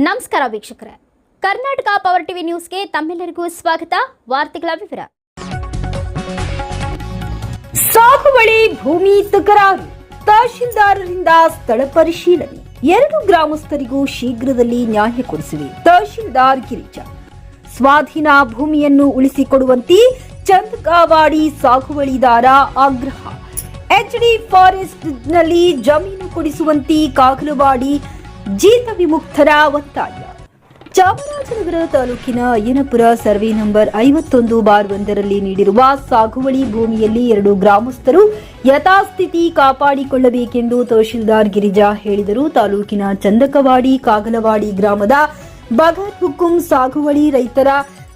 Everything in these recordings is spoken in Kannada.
ನಮಸ್ಕಾರ ವೀಕ್ಷಕರೇ. ಕರ್ನಾಟಕ ಪವರ್ ಟಿವಿ ನ್ಯೂಸ್ಗೆ ತಮ್ಮೆಲ್ಲರಿಗೂ ಸ್ವಾಗತ. ವಾರ್ತೆಗಳ ವಿವರ. ಸಾಗುವಳಿ ಭೂಮಿ ತಕರಾರು. ತಹಶೀಲ್ದಾರರಿಂದ ಸ್ಥಳ ಪರಿಶೀಲನೆ. ಎರಡು ಗ್ರಾಮಸ್ಥರಿಗೂ ಶೀಘ್ರದಲ್ಲಿ ನ್ಯಾಯ ಕೊಡಿಸಿವೆ. ತಹಶೀಲ್ದಾರ್ ಗಿರಿಜ. ಸ್ವಾಧೀನ ಭೂಮಿಯನ್ನು ಉಳಿಸಿಕೊಡುವಂತೆ ಚಂದಕಾವಾಡಿ ಸಾಗುವಳಿದಾರ ಆಗ್ರಹ. ಎಚ್ಡಿ ಫಾರೆಸ್ಟ್ನಲ್ಲಿ ಜಮೀನು ಕೊಡಿಸುವಂತೆ ಕಾಗಲವಾಡಿ ಜೀತ ವಿಮುಕ್ತರ ಒತ್ತಾಯ. ಚಾಮರಾಜನಗರ ತಾಲೂಕಿನ ಅಯ್ಯನಪುರ ಸರ್ವೆ ನಂಬರ್ ಐವತ್ತೊಂದು ಬಾರ್ ಒಂದರಲ್ಲಿ ನೀಡಿರುವ ಸಾಗುವಳಿ ಭೂಮಿಯಲ್ಲಿ ಎರಡು ಗ್ರಾಮಸ್ಥರು ಯಥಾಸ್ಥಿತಿ ಕಾಪಾಡಿಕೊಳ್ಳಬೇಕೆಂದು ತಹಶೀಲ್ದಾರ್ ಗಿರಿಜಾ ಹೇಳಿದರು. ತಾಲೂಕಿನ ಚಂದಕವಾಡಿ, ಕಾಗಲವಾಡಿ ಗ್ರಾಮದ ಬಗರ್ ಹುಕುಂ ಸಾಗುವಳಿ ರೈತರ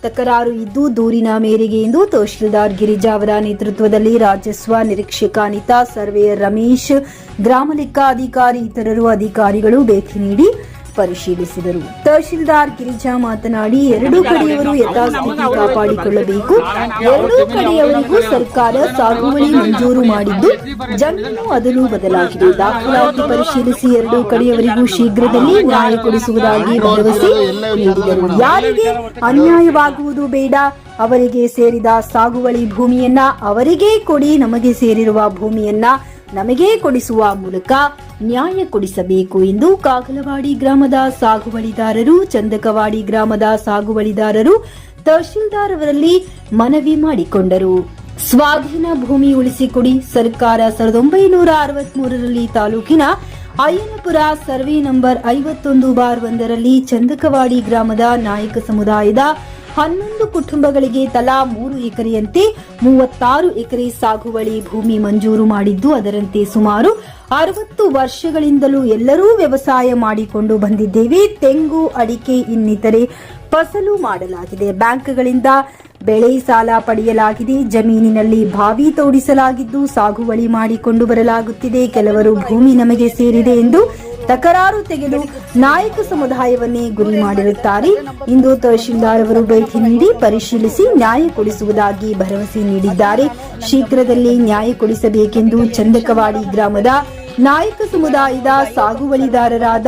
ತಕರಾರು ಇದ್ದು ದೂರಿನ ಮೇರೆಗೆ ಎಂದು ತಹಶೀಲ್ದಾರ್ ಗಿರಿಜಾ ಅವರ ನೇತೃತ್ವದಲ್ಲಿ ರಾಜಸ್ವ ನಿರೀಕ್ಷಕ ಅನಿತಾ, ಸರ್ವೇಯರ್ ರಮೇಶ್, ಗ್ರಾಮ ಲೆಕ್ಕಾಧಿಕಾರಿ, ಇತರರು ಅಧಿಕಾರಿಗಳು ಭೇಟಿ ನೀಡಿ ಪರಿಶೀಲಿಸಿದರು. ತಹಶೀಲ್ದಾರ್ ಗಿರಿಜಾ ಮಾತನಾಡಿ, ಎರಡೂ ಕಡೆಯವರು ಯಥಾಸ್ಥಿತಿ ಕಾಪಾಡಿಕೊಳ್ಳಬೇಕು. ಎರಡೂ ಕಡೆಯವರಿಗೂ ಸರ್ಕಾರ ಸಾಗುವಳಿ ಮಂಜೂರು ಮಾಡಿದ್ದು ಜಮೀನು ಅದನ್ನು ಬದಲಾಗಿದೆ ದಾಖಲಾತಿ ಪರಿಶೀಲಿಸಿ ಎರಡೂ ಕಡೆಯವರಿಗೂ ಶೀಘ್ರದಲ್ಲಿ ನ್ಯಾಯ ಕೊಡಿಸುವುದಾಗಿ ಭರವಸೆ ನೀಡಿದರು. ಯಾರಿಗೆ ಅನ್ಯಾಯವಾಗುವುದು ಬೇಡ, ಅವರಿಗೆ ಸೇರಿದ ಸಾಗುವಳಿ ಭೂಮಿಯನ್ನ ಅವರಿಗೇ ಕೊಡಿ, ನಮಗೆ ಸೇರಿರುವ ಭೂಮಿಯನ್ನ ನಮಗೆ ಕೊಡಿಸುವ ಮೂಲಕ ನ್ಯಾಯ ಕೊಡಿಸಬೇಕು ಎಂದು ಕಾಗಲವಾಡಿ ಗ್ರಾಮದ ಸಾಗುವಳಿದಾರರು, ಚಂದಕವಾಡಿ ಗ್ರಾಮದ ಸಾಗುವಳಿದಾರರು ತಹಶೀಲ್ದಾರ್ ಅವರಲ್ಲಿ ಮನವಿ ಮಾಡಿಕೊಂಡರು. ಸ್ವಾಧೀನ ಭೂಮಿ ಉಳಿಸಿಕೊಡಿ, ಸರ್ಕಾರ ಸಾವಿರದ ಒಂಬೈನೂರ ಅರವತ್ಮೂರರಲ್ಲಿ ತಾಲೂಕಿನ ಅಯ್ಯನಪುರ ಸರ್ವೆ ನಂಬರ್ ಐವತ್ತೊಂದು ಬಾರ್ ಒಂದರಲ್ಲಿ ಚಂದಕವಾಡಿ ಗ್ರಾಮದ ನಾಯಕ ಸಮುದಾಯದ ಹನ್ನೊಂದು ಕುಟುಂಬಗಳಿಗೆ ತಲಾ ಮೂರು ಎಕರೆಯಂತೆ ಮೂವತ್ತಾರು ಎಕರೆ ಸಾಗುವಳಿ ಭೂಮಿ ಮಂಜೂರು ಮಾಡಿದ್ದು, ಅದರಂತೆ ಸುಮಾರು ಅರವತ್ತು ವರ್ಷಗಳಿಂದಲೂ ಎಲ್ಲರೂ ವ್ಯವಸಾಯ ಮಾಡಿಕೊಂಡು ಬಂದಿದ್ದೇವೆ. ತೆಂಗು, ಅಡಿಕೆ ಇನ್ನಿತರೆ ಫಸಲು ಮಾಡಲಾಗಿದೆ. ಬ್ಯಾಂಕ್ಗಳಿಂದ ಬೆಳೆ ಸಾಲ ಪಡೆಯಲಾಗಿದೆ. ಜಮೀನಿನಲ್ಲಿ ಬಾವಿ ತೋಡಿಸಲಾಗಿದ್ದು, ಸಾಗುವಳಿ ಮಾಡಿಕೊಂಡು ಬರಲಾಗುತ್ತಿದೆ. ಕೆಲವರು ಭೂಮಿ ನಮಗೆ ಸೇರಿದೆ ಎಂದು ತಕರಾರು ತೆಗೆದು ನಾಯಕ ಸಮುದಾಯವನ್ನೇ ಗುರಿ ಮಾಡಿರುತ್ತಾರೆ. ಇಂದು ತಹಶೀಲ್ದಾರ್ ಅವರು ಭೇಟಿ ನೀಡಿ ಪರಿಶೀಲಿಸಿ ನ್ಯಾಯ ಕೊಡಿಸುವುದಾಗಿ ಭರವಸೆ ನೀಡಿದ್ದಾರೆ. ಶೀಘ್ರದಲ್ಲಿ ನ್ಯಾಯ ಕೊಡಿಸಬೇಕೆಂದು ಚಂದಕವಾಡಿ ಗ್ರಾಮದ ನಾಯಕ ಸಮುದಾಯದ ಸಾಗುವಳಿದಾರರಾದ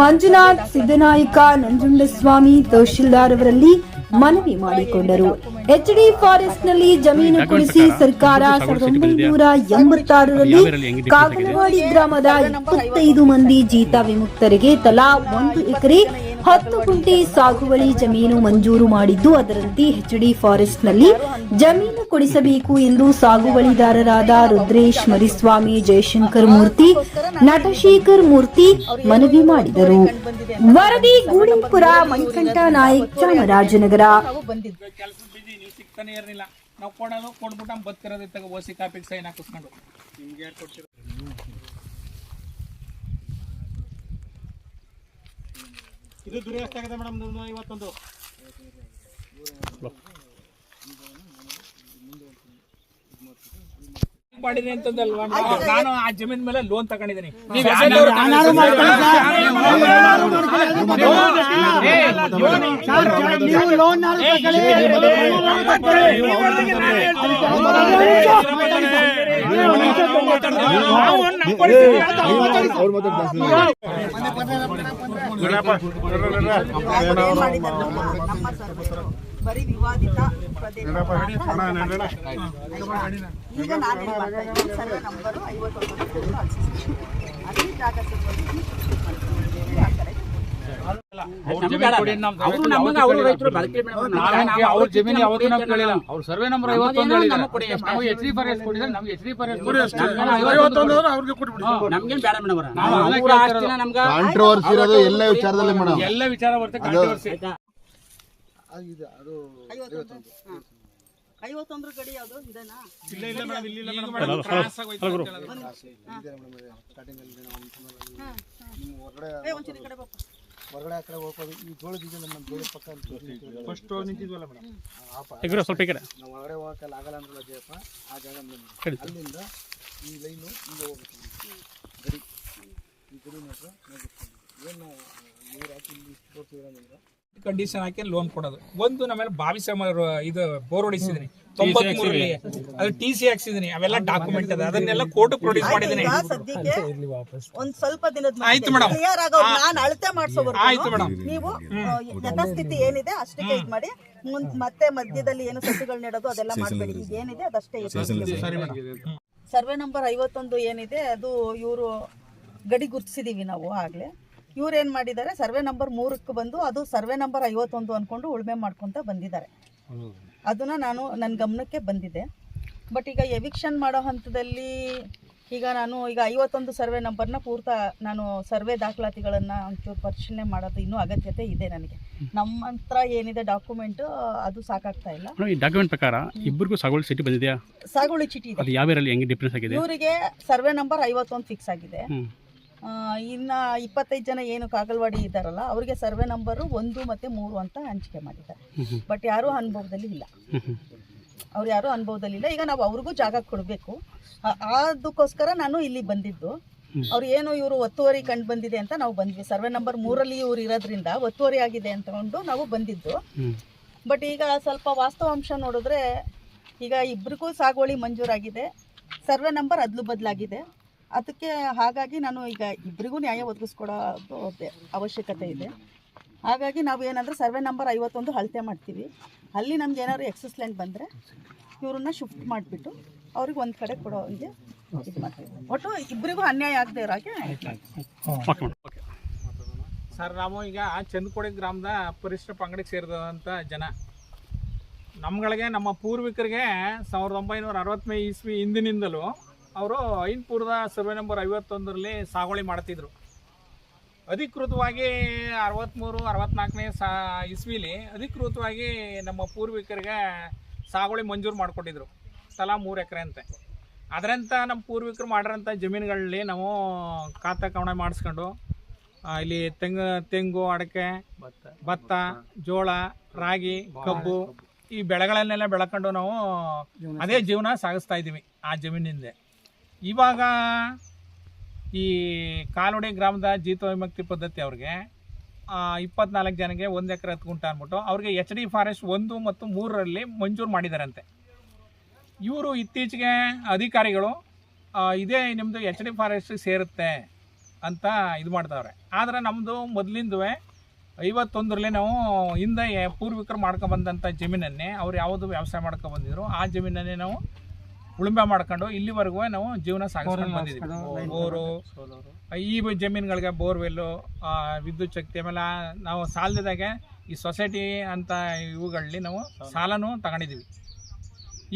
ಮಂಜುನಾಥ್ ಸಿದ್ದನಾಯಕ ನಂಜುಂಡಸ್ವಾಮಿ ತಹಶೀಲ್ದಾರ್ ಅವರಲ್ಲಿ ಮನವಿ ಮಾಡಿಕೊಂಡರು ಎಚ್ಡಿ ಫಾರೆಸ್ಟ್ನಲ್ಲಿ ಜಮೀನು ಕೊಡಿಸಿ ಸರ್ಕಾರ ಸಾವಿರದ ಒಂಬೈನೂರ ಎಂಬತ್ತಾರರಲ್ಲಿ ಕಾಗಲವಾಡಿ ಗ್ರಾಮದ ಇಪ್ಪತ್ತೈದು ಮಂದಿ ಜೀತ ವಿಮುಕ್ತರಿಗೆ ತಲಾ ಒಂದು ಎಕರೆ ಹತ್ತು ಕುಂಟಿ ಸಾಗುವಳಿ ಜಮೀನು ಮಂಜೂರು ಮಾಡಿದ್ದು ಅದರಂತೆ ಎಚ್ಡಿ ಫಾರೆಸ್ಟ್ನಲ್ಲಿ ಜಮೀನು ಕೊಡಿಸಬೇಕು ಎಂದು ಸಾಗುವಳಿದಾರರಾದ ರುದ್ರೇಶ್ ಮರಿಸ್ವಾಮಿ ಜಯಶಂಕರ್ ಮೂರ್ತಿ, ನಟಶೇಖರ್ ಮೂರ್ತಿ ಮನವಿ ಮಾಡಿದರು. ವರದಿ ಗೂಳಿಪುರ, ಮಣಿಕಂಠ ನಾಯಕ್, ಚಾಮರಾಜನಗರ. ನೀವು ಕೊಡೋದು ಕೊಟ್ಬಿಟ್ಟು ಓಸಿ ಕಾಪಿಗೆ ಸೈನ್ ಹಾಕಿಸ್ಕೊಂಡು ನಿಮ್ಗೆ ಯಾರು ಇದು ದುರಿ ಎಷ್ಟಾಗಿದೆ ಮೇಡಮ್ ನೂರ ಐವತ್ತೊಂದು ಮಾಡಿದೆ ಅಂತಂದಲ್ವಾ ನಾನು ಆ ಜಮೀನ್ ಮೇಲೆ ಲೋನ್ ತಗೊಂಡಿದ್ದೀನಿ ನೀವು ಬರೀ ವಿವಾದಿತ ಪ್ರದೇಶ ಈಗ ನಾನು ನಂಬರು ಐವತ್ತೊಂಬತ್ತು ಅದೇ ಜಾಗ ಸಿಗೋದು ಈ ಸೃಷ್ಟಿ ಮಾಡ್ತೀನಿ. ಆ ಕಡೆ ಅವ್ರ ಜಮೀನು ಯಾವತ್ತೂ ನಾವು ಕೇಳಿಲ್ಲ ಅವ್ರ ಸರ್ವೆ ನಂಬರ್ ಐವತ್ತೊಂದು ನಾವು ಎಚ್ ಡಿ ನಮ್ಗೆ ಡಿ ಕಾಂಟ್ರವರ್ಸಿ ಇರೋದು. ಎಲ್ಲ ವಿಚಾರದಲ್ಲಿ ಮೇಡಮ್. ಎಲ್ಲ ವಿಚಾರ ಬರುತ್ತೆ ಹಾ. ಐವತ್ತೊಂದ್ರ ಗಡಿ ಯಾವುದು? ಇದೇನಾ? ಇಲ್ಲ ಇಲ್ಲ ಮೇಡಮ್ ಇಲ್ಲ ಇಲ್ಲ ಮೇಡಮ್. ಕ್ರಾಸ್ ಆಗೋಯ್ತು. ಏ ಒಂಚೂರು ಈ ಕಡೆ ಬಾಪ್ಪ. ಹೊರಗಡೆ ಆ ಕಡೆ ಹೋಗೋದು ಈ ಜೋಳದ ಇದೆ ನಮ್ಮ ಜೋಳ ಪಕ್ಕ ಫಸ್ಟ್ ನಿಂತಿದ್ವಲ್ಲ ಮೇಡಮ್? ನಾವು ಹೊರಗಡೆ ಹೋಗಕ್ಕೆಲ್ಲ ಆಗಲ್ಲ ಅಂದ್ರಲ್ಲ ಜಯಪ್ಪ ಆ ಜಾಗ ನಮ್ದು. ಅಲ್ಲಿಂದ ಈ ಲೈನು ಹಿಂಗೆ ಹೋಗ್ಬೇಕು ಗಡಿ. ಈ ಗಡಿ ಮಾತ್ರ ಏನು ನೀರು ಹಾಕಿ ಇಲ್ಲಿ ತೋರಿಸಿದ್ರೆ ಕಂಡೀಷನ್ ಹಾಕಿ ಲೋನ್ ಕೊಡೋದು. ಒಂದು ನಮ್ಮೇಲೆ ಬಾವಿ ಸಮ ಇದು ಬೋರ್ ಹೊಡಿಸಿದೀನಿ. ತೊಂಬತ್ಮೂರಲ್ಲಿ ಅದು ಟಿ ಸಿ ಹಾಕ್ಸಿದೀನಿ. ಅವೆಲ್ಲ ಡಾಕ್ಯುಮೆಂಟ್ ಅದ ಅದನ್ನೆಲ್ಲ ಕೋರ್ಟ್ ಪ್ರೊಡ್ಯೂಸ್ ಮಾಡಿದೀನಿ. ಸದ್ಯಕ್ಕೆ ಒಂದ್ ಸ್ವಲ್ಪ ದಿನದ ಆಯ್ತು ಮೇಡಮ್ ಕ್ಲಿಯರ್ ಆಗೋ ನಾನು ಅಳತೆ ಮಾಡ್ಸೋವರೆಗೂ ಆಯ್ತು ಮೇಡಮ್ ನೀವು ಯಥಾಸ್ಥಿತಿ ಏನಿದೆ ಅಷ್ಟಕ್ಕೆ ಇದ್ ಮಾಡಿ. ಮುಂದ್ ಮತ್ತೆ ಮಧ್ಯದಲ್ಲಿ ಏನು ಸಸಿಗಳು ನೆಡೋದು ಅದೆಲ್ಲ ಮಾಡ್ಬೇಕು ಈಗ ಏನಿದೆ ಅದಷ್ಟೇ. ಸರ್ವೆ ನಂಬರ್ ಐವತ್ತೊಂದು ಏನಿದೆ ಅದು ಇವರು ಗಡಿ ಗುರ್ತಿಸಿದೀವಿ ನಾವು ಆಗ್ಲೇ. ಇವ್ರು ಏನು ಮಾಡಿದ್ದಾರೆ? ಸರ್ವೆ ನಂಬರ್ ಮೂರಕ್ಕೆ ಬಂದು ಅದು ಸರ್ವೆ ನಂಬರ್ ಐವತ್ತೊಂದು ಅನ್ಕೊಂಡು ಉಳ್ಮೆ ಮಾಡ್ಕೊಂತ ಬಂದಿದ್ದಾರೆ. ಅದನ್ನ ನಾನು ನನ್ನ ಗಮನಕ್ಕೆ ಬಂದಿದೆ. ಬಟ್ ಈಗ ಎವಿಕ್ಷನ್ ಮಾಡೋ ಹಂತದಲ್ಲಿ ಈಗ ನಾನು ಈಗ ಐವತ್ತೊಂದು ಸರ್ವೆ ನಂಬರ್ನ ಪೂರ್ತ ನಾನು ಸರ್ವೆ ದಾಖಲಾತಿಗಳನ್ನು ಒಂಚೂರು ಪರಿಶೀಲನೆ ಮಾಡೋದು ಇನ್ನೂ ಅಗತ್ಯತೆ ಇದೆ ನನಗೆ. ನಮ್ಮ ಹತ್ರ ಏನಿದೆ ಡಾಕ್ಯುಮೆಂಟ್ ಅದು ಸಾಕಾಗ್ತಾ ಇಲ್ಲ. ಈ ಡಾಕ್ಯುಮೆಂಟ್ ಪ್ರಕಾರ ಇಬ್ಬರಿಗೂ ಸಾಗುವಳಿ ಚೀಟಿ ಬಂದಿದೆಯಾ? ಸಾಗುವಳಿ ಚೀಟಿ ಇದೆ. ಅದು ಯಾವ ಹೆಂಗೆ ಡಿಫ್ರೆನ್ಸ್ ಆಗಿದೆ? ಇವರಿಗೆ ಸರ್ವೆ ನಂಬರ್ ಐವತ್ತೊಂದು ಫಿಕ್ಸ್ ಆಗಿದೆ. ಇನ್ನ ಇಪ್ಪತ್ತೈದು ಜನ ಏನು ಕಾಗಲ್ವಾಡಿ ಇದ್ದಾರಲ್ಲ ಅವರಿಗೆ ಸರ್ವೆ ನಂಬರು ಒಂದು ಮತ್ತು ಮೂರು ಅಂತ ಹಂಚಿಕೆ ಮಾಡಿದ್ದಾರೆ. ಬಟ್ ಯಾರೂ ಅನುಭವದಲ್ಲಿ ಇಲ್ಲ. ಅವ್ರು ಯಾರೂ ಅನುಭವದಲ್ಲಿ ಇಲ್ಲ. ಈಗ ನಾವು ಅವ್ರಿಗೂ ಜಾಗ ಕೊಡಬೇಕು. ಅದಕ್ಕೋಸ್ಕರ ನಾನು ಇಲ್ಲಿ ಬಂದಿದ್ದು. ಅವ್ರು ಏನು ಇವರು ಒತ್ತುವರಿ ಕಂಡು ಬಂದಿದೆ ಅಂತ ನಾವು ಬಂದ್ವಿ. ಸರ್ವೆ ನಂಬರ್ ಮೂರಲ್ಲಿ ಇವ್ರು ಇರೋದ್ರಿಂದ ಒತ್ತುವರಿ ಆಗಿದೆ ಅಂತಕೊಂಡು ನಾವು ಬಂದಿದ್ದು. ಬಟ್ ಈಗ ಸ್ವಲ್ಪ ವಾಸ್ತವಾಂಶ ನೋಡಿದ್ರೆ ಈಗ ಇಬ್ರಿಗೂ ಸಾಗುವಳಿ ಮಂಜೂರಾಗಿದೆ. ಸರ್ವೆ ನಂಬರ್ ಅದ್ಲು ಬದಲಾಗಿದೆ. ಅದಕ್ಕೆ ಹಾಗಾಗಿ ನಾನು ಈಗ ಇಬ್ಬರಿಗೂ ನ್ಯಾಯ ಒದಗಿಸ್ಕೊಡೋ ಅವಶ್ಯಕತೆ ಇದೆ. ಹಾಗಾಗಿ ನಾವು ಏನಂದ್ರೆ ಸರ್ವೆ ನಂಬರ್ ಐವತ್ತೊಂದು ಅಳತೆ ಮಾಡ್ತೀವಿ. ಅಲ್ಲಿ ನಮ್ಗೆ ಏನಾದ್ರು ಎಕ್ಸಸ್ ಲೈನ್ ಬಂದರೆ ಇವ್ರನ್ನ ಶಿಫ್ಟ್ ಮಾಡಿಬಿಟ್ಟು ಅವ್ರಿಗೆ ಒಂದು ಕಡೆ ಕೊಡೋ ಹಂಗೆ ಇದು ಮಾಡ್ತೀವಿ. ಒಟ್ಟು ಇಬ್ಬರಿಗೂ ಅನ್ಯಾಯ ಆಗದೆ ಇರೋಕೆ ಹಾಗೆ ಸರ್ ನಾವು ಈಗ ಚಂದ್ಕೋಡಿ ಗ್ರಾಮದ ಪರಿಶ್ರ ಪಂಗಡಕ್ಕೆ ಸೇರಿದಂಥ ಜನ. ನಮ್ಗಳಿಗೆ ನಮ್ಮ ಪೂರ್ವಿಕರಿಗೆ ಸಾವಿರದ ಒಂಬೈನೂರ ಅರವತ್ತನೇ ಇಸ್ವಿ ಹಿಂದಿನಿಂದಲೂ ಅವರು ಐನ್ಪುರದ ಸರ್ವೆ ನಂಬರ್ ಐವತ್ತೊಂದರಲ್ಲಿ ಸಾಗುವಳಿ ಮಾಡ್ತಿದ್ರು. ಅಧಿಕೃತವಾಗಿ ಅರವತ್ತ್ಮೂರು ಅರವತ್ತ್ನಾಲ್ಕನೇ ಸಾ ಇಸ್ವಿಲಿ ಅಧಿಕೃತವಾಗಿ ನಮ್ಮ ಪೂರ್ವಿಕರಿಗೆ ಸಾಗುವಳಿ ಮಂಜೂರು ಮಾಡಿಕೊಟ್ಟಿದ್ರು. ತಲಾ ಮೂರು ಎಕರೆ ಅಂತೆ. ಅದರಂತ ನಮ್ಮ ಪೂರ್ವಿಕರು ಮಾಡಿರೋಂಥ ಜಮೀನುಗಳಲ್ಲಿ ನಾವು ಖಾತೆ ಕವಣೆ ಮಾಡಿಸ್ಕೊಂಡು ಇಲ್ಲಿ ತೆಂಗು ತೆಂಗು ಅಡಕೆ ಭತ್ತ ಜೋಳ ರಾಗಿ ಕಬ್ಬು ಈ ಬೆಳೆಗಳನ್ನೆಲ್ಲ ಬೆಳ್ಕೊಂಡು ನಾವು ಅದೇ ಜೀವನ ಸಾಗಿಸ್ತಾ ಇದ್ದೀವಿ ಆ ಜಮೀನಿಂದ. ಇವಾಗ ಈ ಕಾಲುಡಿ ಗ್ರಾಮದ ಜೀತ ವಿಮುಕ್ತಿ ಪದ್ಧತಿ ಅವ್ರಿಗೆ ಇಪ್ಪತ್ನಾಲ್ಕು ಜನಕ್ಕೆ ಒಂದು ಎಕರೆ ಹತ್ತು ಅಂದ್ಬಿಟ್ಟು ಅವ್ರಿಗೆ ಎಚ್ ಡಿ ಫಾರೆಸ್ಟ್ ಒಂದು ಮತ್ತು ಮೂರರಲ್ಲಿ ಮಂಜೂರು ಮಾಡಿದಾರಂತೆ. ಇವರು ಇತ್ತೀಚೆಗೆ ಅಧಿಕಾರಿಗಳು ಇದೇ ನಿಮ್ಮದು ಎಚ್ ಡಿ ಫಾರೆಸ್ಟ್ ಸೇರುತ್ತೆ ಅಂತ ಇದು ಮಾಡ್ತಾವ್ರೆ. ಆದರೆ ನಮ್ಮದು ಮೊದಲಿಂದೂ ಐವತ್ತೊಂದರಲ್ಲಿ ನಾವು ಹಿಂದೆ ಪೂರ್ವಿಕರು ಮಾಡ್ಕೊಬಂದಂಥ ಜಮೀನನ್ನೇ ಅವ್ರು ಯಾವುದು ವ್ಯವಸಾಯ ಮಾಡ್ಕೊಂಡ್ಬಂದಿದ್ರು ಆ ಜಮೀನನ್ನೇ ನಾವು ಉಳುಮೆ ಮಾಡ್ಕೊಂಡು ಇಲ್ಲಿವರೆಗೂ ನಾವು ಜೀವನ ಸಾಗಿಸ್ಕೊಂಡು ಬಂದಿದ್ದೀವಿ. ಬೋರು ಈ ಜಮೀನುಗಳಿಗೆ ಬೋರ್ವೆಲ್ಲು ವಿದ್ಯುತ್ ಶಕ್ತಿ ಆಮೇಲೆ ನಾವು ಸಾಲದಾಗೆ ಈ ಸೊಸೈಟಿ ಅಂತ ಇವುಗಳಲ್ಲಿ ನಾವು ಸಾಲನೂ ತಗೊಂಡಿದ್ದೀವಿ.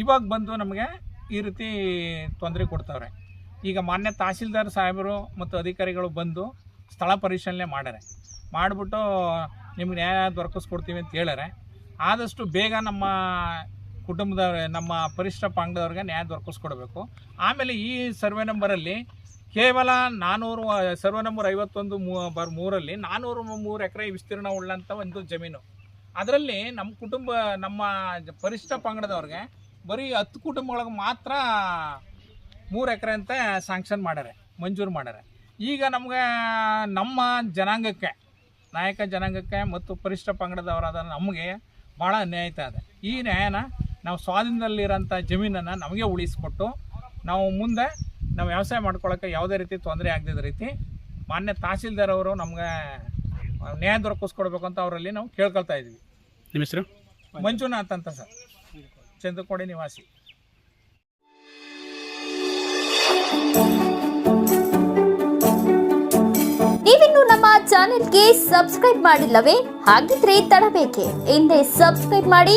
ಇವಾಗ ಬಂದು ನಮಗೆ ಈ ರೀತಿ ತೊಂದರೆ ಕೊಡ್ತಾವ್ರೆ. ಈಗ ಮಾನ್ಯ ತಹಸೀಲ್ದಾರ್ ಸಾಹೇಬರು ಮತ್ತು ಅಧಿಕಾರಿಗಳು ಬಂದು ಸ್ಥಳ ಪರಿಶೀಲನೆ ಮಾಡ್ಯಾರೆ. ಮಾಡಿಬಿಟ್ಟು ನಿಮ್ಗೆ ನ್ಯಾಯ ದೊರಕಿಸ್ಕೊಡ್ತೀವಿ ಅಂತ ಹೇಳಾರೆ ಆದಷ್ಟು ಬೇಗ ನಮ್ಮ ಕುಟುಂಬದವ್ರ, ನಮ್ಮ ಪರಿಶ್ರ ಪಾಂಗದವ್ರಿಗೆ ನ್ಯಾಯ ದೊರಕಿಸ್ಕೊಡ್ಬೇಕು. ಆಮೇಲೆ ಈ ಸರ್ವೆ ನಂಬರಲ್ಲಿ ಕೇವಲ ನಾನ್ನೂರು ಸರ್ವೆ ನಂಬರ್ ಐವತ್ತೊಂದು ಮೂ, ಬರ್ ಮೂರಲ್ಲಿ ನಾನ್ನೂರು ಮೂರು ಎಕರೆ ವಿಸ್ತೀರ್ಣ ಉಳ್ಳಂಥ ಒಂದು ಜಮೀನು. ಅದರಲ್ಲಿ ನಮ್ಮ ಕುಟುಂಬ, ನಮ್ಮ ಪರಿಶ್ರ ಪಂಗಡದವ್ರಿಗೆ ಬರೀ ಹತ್ತು ಕುಟುಂಬಗಳಿಗೆ ಮಾತ್ರ ಮೂರು ಎಕರೆ ಅಂತ ಸ್ಯಾಂಕ್ಷನ್ ಮಾಡ್ಯಾರೆ, ಮಂಜೂರು ಮಾಡ್ಯಾರೆ. ಈಗ ನಮಗೆ ನಮ್ಮ ಜನಾಂಗಕ್ಕೆ, ನಾಯಕ ಜನಾಂಗಕ್ಕೆ ಮತ್ತು ಪರಿಶಿಷ್ಟ ಪಂಗಡದವರಾದ ನಮಗೆ ಭಾಳ ಅನ್ಯಾಯ ಆಯ್ತಾ ಇದೆ ಈ ನ್ಯಾಯನ ನಾವು ಸ್ವಾಧೀನದಲ್ಲಿರೋಂಥ ಜಮೀನನ್ನು ನಮಗೆ ಉಳಿಸ್ಕೊಟ್ಟು ನಾವು ಮುಂದೆ ನಾವು ವ್ಯವಸಾಯ ಮಾಡ್ಕೊಳ್ಳೋಕ್ಕೆ ಯಾವುದೇ ರೀತಿ ತೊಂದರೆ ಆಗದಿದ್ದ ರೀತಿ ಮಾನ್ಯ ತಹಸೀಲ್ದಾರ್ ಅವರು ನಮಗೆ ನ್ಯಾಯ ದೊರಕಿಸ್ಕೊಡ್ಬೇಕು ಅಂತ ಅವರಲ್ಲಿ ನಾವು ಕೇಳ್ಕೊಳ್ತಾ ಇದ್ವಿ. ನಿಮ್ಮ ಹೆಸರು? ಮಂಜುನಾಥ್ ಅಂತ ಸರ್. ಚಂದ್ರಕೋಡಿ ನಿವಾಸಿ. ನೀವಿನ್ನು ನಮ್ಮ ಚಾನೆಲ್ಗೆ ಸಬ್ಸ್ಕ್ರೈಬ್ ಮಾಡಿಲ್ಲವೇ? ಹಾಗಿದ್ರೆ ತಡಬೇಕೆ. ಹಿಂದೆ ಸಬ್ಸ್ಕ್ರೈಬ್ ಮಾಡಿ